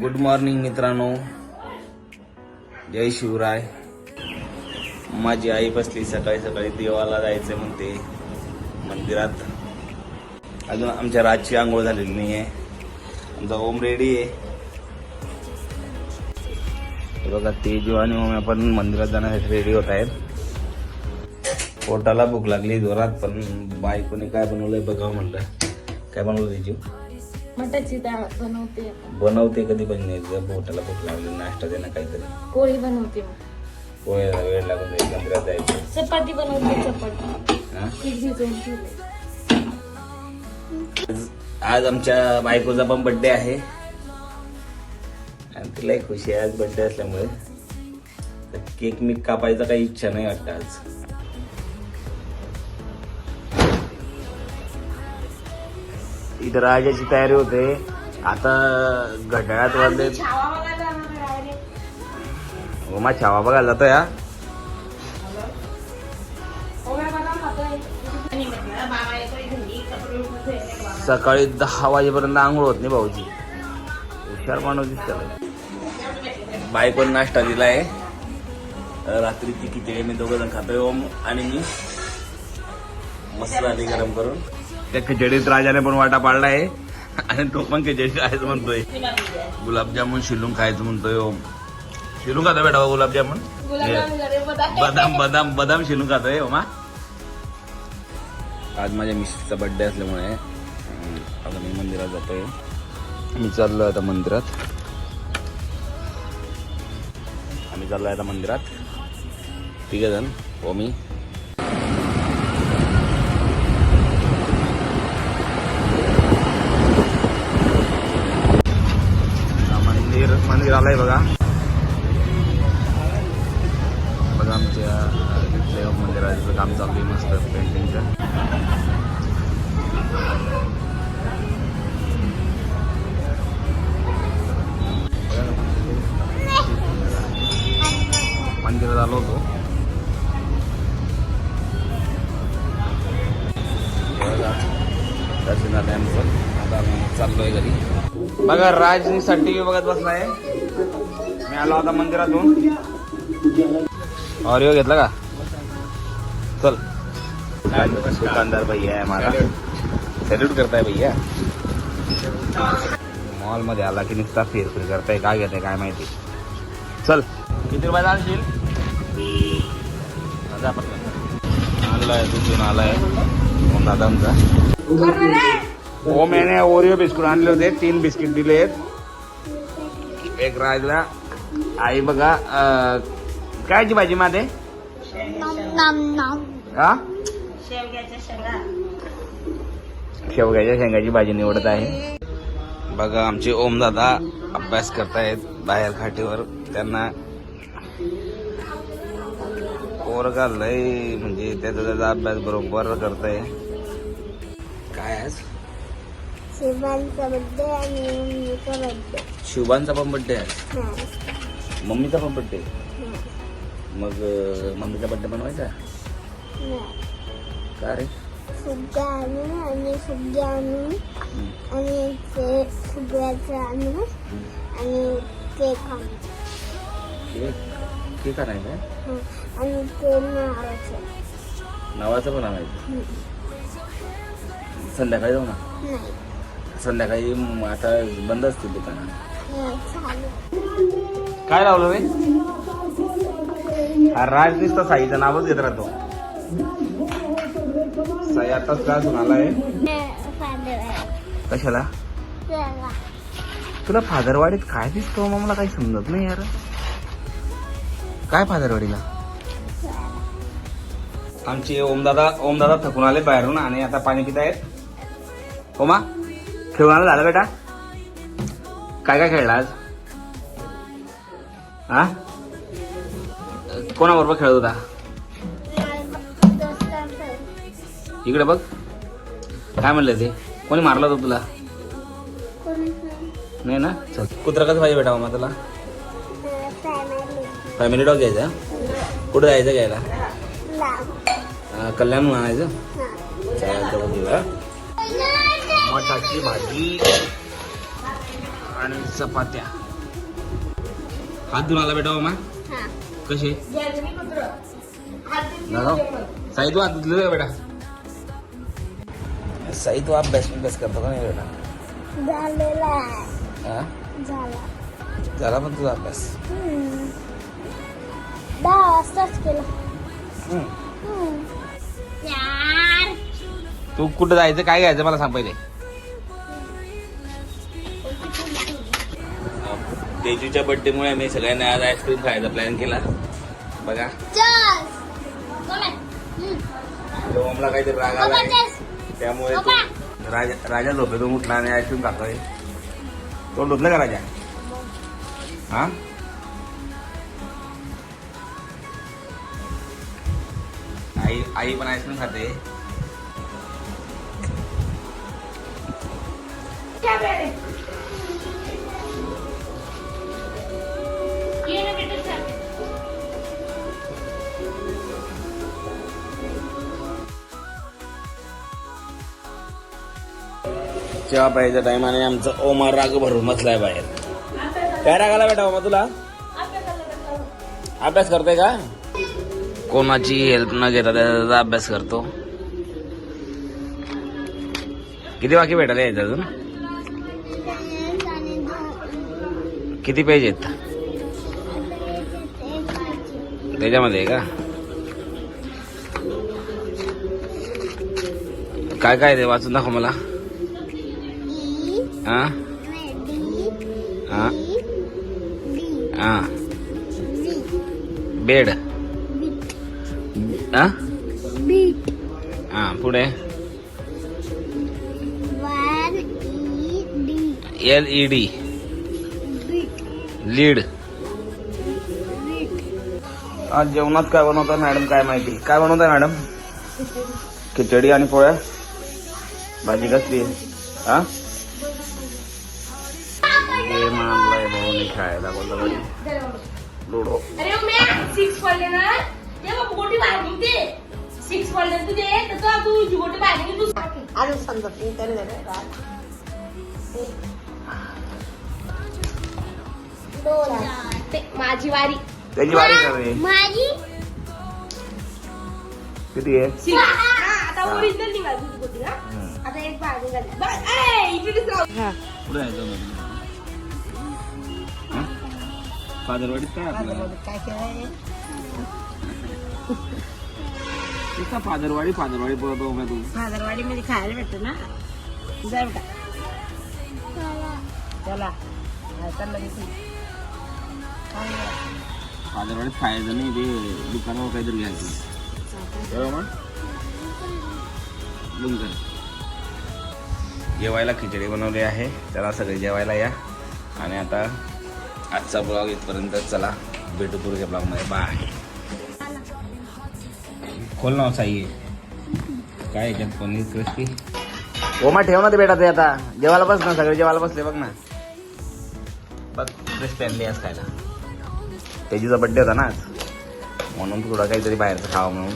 Good morning मित्रांनो. जय शिवराय. माझी आई बसली सकाळी सकाळी देवाला जायचं म्हणते. मंदिरात. अजून आमच्या राजची आंघोळ झालेली नाही आहे आमचा ओम रेडी आहे. बघा तेजू आणि ओम आपण मंदिरात जाण्यासाठी रेडी होत आहेत. पोटाला भूक लागली जोरात पण बायकोने काय बनवलंय बघावं म्हणलं. काय बनवलं तेजू? मटाची डाळ बनवते बनवते कधी पण नाही जर पोटाला भूक लागली नाश्ता देणं काहीतरी. पोळी बनवते मग. पोह्याला वेळ लागून जाईल मंदिरात जायचं. चपाती बनवते चपाती. हा? पीठ भिजवून ठेवले आज- आज आमच्या बायकोचा पण बर्थडे आहे. आणि तिलाही खुशी आहे आज बर्थडे असल्यामुळे. तर केक मी कापायचा काही इच्छा नाही वाटतं आज. इथं राजाची तयारी होते. आता घड्याळात वाजले उमा छावा बघायला जातो या सकाळी दहा वाजेपर्यंत आंघोळ होत नाही भाऊजी. हुशार माणूस दिसत बायकोन नाश्ता दिलाय. रात्रीची खिचडी मी दोघं जण खातोय ओम आणि मी. मस्त आली गरम करून. त्या खिचडीत राजाने पण वाटा पाडलाय आणि तो पण खिचडी खायचं म्हणतोय. गुलाबजामुन शिलून खायचं म्हणतोय ओम शिलून खातो बेटा हो गुलाबजामुन? बदाम बदाम बदाम शिलून खातोय ओमा आज माझ्या मिसेसचा बर्थडे असल्यामुळे आता मी मंदिरात जातोय. मी चाललो आता मंदिरात. आम्ही चाललोय आता मंदिरात. तिघ जण हो मी हा, मंदिर मंदिर आलंय बघा. बघा आमच्या देव मंदिराचं काम चालू आहे मस्त पेंटिंगचं मंदिरात आलो होतो. दर्शन झालं आमचं आता आम्ही चाललोय घरी. बघा राजनीसाठी बघत बसलाय. मी आलो आता मंदिरातून. ऑरिओ घेतला का? चल. दुकानदार भैया आहे मला सॅल्यूट करताय भैया. मॉलमध्ये आला की नुसता फिर फिर करताय. काय घेताय काय माहिती. चल. किती रुपये आणशील? आणलाय तिथून आलाय दादांचा ओम याने ओरिओ बिस्कुट आणले होते. तीन बिस्किट दिले एक राजला आई बघा अं, कायची भाजी मध्ये हा? शेवग्याच्या शेंगाची भाजी निवडत आहे. बघा आमचे ओम दादा अभ्यास करतायत बाहेर खाटीवर. त्यांना पोरगा लय म्हणजे त्याचा त्याचा अभ्यास बरोबर करताय. काय आज? शिवांचा बड्डे आणि मम्मीचा शुभांचा पण बड्डे आहे. मम्मीचा पण बड्डे मग अं, मम्मीचा बड्डे बनवायचा का रे? फुग्गा आणू आणि फुग्गे आणू हम्म. आणि ते आणू आणि केक आणू केक? केक आणायचा आहे? हं. आणि ते नावाचं. नावाचं पण आणायचं. संध्याकाळी जाऊ ना? नाही. संध्याकाळी आता बंद असतील दुकानं. हे काय लावलं रे हा राज नुसता साईचं नावच घेत राहतो. साई आताच का असून आलाय? हे फादर आहे कशाला तुला फादरवाडीत काय दिसतो? मग मला काही समजत नाही यार. काय फादरवाडीला? आमचे ओमदादा ओमदादा थकून आले बाहेरून आणि आता पाणी पित आहेत ओमा खेळून आलं झालं बेटा. काय काय खेळला आज? हा कोणाबरोबर खेळत होता? इकडे बघ. काय म्हणलं ते? कोणी मारलं होतं तुला? नाही ना? चल. कुत्रा कसं पाहिजे बेटा ओमा तुला? फॅमिली फॅमिली डॉग घ्यायचा? कुठं जायचं घ्यायला? कल्याण आणायचं? मठाची भाजी आणि चपात्या. हात धुवून आला बेटा हा कसे? कुत्र दादा साई तू हात धुतले का बेटा. साई तू अभ्यास अभ्यास करतो का नाही बेटा? हा? झाला. पण तुझा अभ्यास. दहा वाजताच केला. तू कुठं जायचं काय घ्यायचं मला सांग पहिले. तेजूच्या बर्थडे मुळे मी सगळ्यांनी आज आईस्क्रीम खायचा प्लॅन केला. बघा. हम्म. ओमला काहीतरी राग आला. त्यामुळे तो. राजा राजा झोपेतून उठला आणि आईस्क्रीम खातोय. तोंड धुतलं का राजा? हा? आई आई पण आईस्क्रीम खाते. सेवा पाहिजे टायमाने आमचं ओमार राग भरून बसलाय बाहेर. काय रागाला बेटा मग तुला? अभ्यास करते का? कोणाची हेल्प न घेता त्याचा अभ्यास करतो. किती बाकी भेटायला यायचं अजून? किती पेज आहेत? त्याच्यामध्ये आहे का? काय काय ते वाचून दाखव मला. ई, हा हा बेड आ हा पुढे एल ई डी लीड आज जेवणात काय बनवताय मॅडम काय माहिती काय बनवताय मॅडम खिचडी आणि पोळ्या भाजी कसली आहे? हा भाऊने खेळायला कोणता लुडो. अरे मॅ सिक्स पडले ना? ते मग गोटी बाहेर निघते सिक्स पडले तुझे तर तो तू जी गोटी बाहेर तू अजून समजत नाही तरी नाही. ते माझी वारी. त्याची वारी करे माझी? किती आहे? आता ओरिजिनल निघाली तुझी गोटी ना. आता एक बाहेर निघाली. बस, हा. पुढे फादरवाडीत काय आपलं? काय केलंय फादरवाडी फादरवाडी बोलतो मी तू. फादरवाडी मध्ये खायला भेटत ना? जाय बेटा चला. हा, चाललं मी पण. काय नाही. फादरवाडीत खायचं नाही ते दुकानावर काहीतरी घ्यायचं. बरोबर बंद कर. जेवायला खिचडी बनवली आहे. त्याला सगळे जेवायला या. आणि आता आजचा ब्लॉग इथपर्यंत. चला भेटू पुढच्या ब्लॉगमध्ये बाय खोल ना साई काय याच्यात पनीर क्रिस्पी ओमा ठेव ना ते बेटा ते आता. जेवायला बस ना सगळे जेवायला बसले बघ ना. बघ क्रिस्पी आणली आज खायला. त्याजीचा बड्डे होता ना आज. म्हणून थोडं काहीतरी बाहेरचं खावं म्हणून.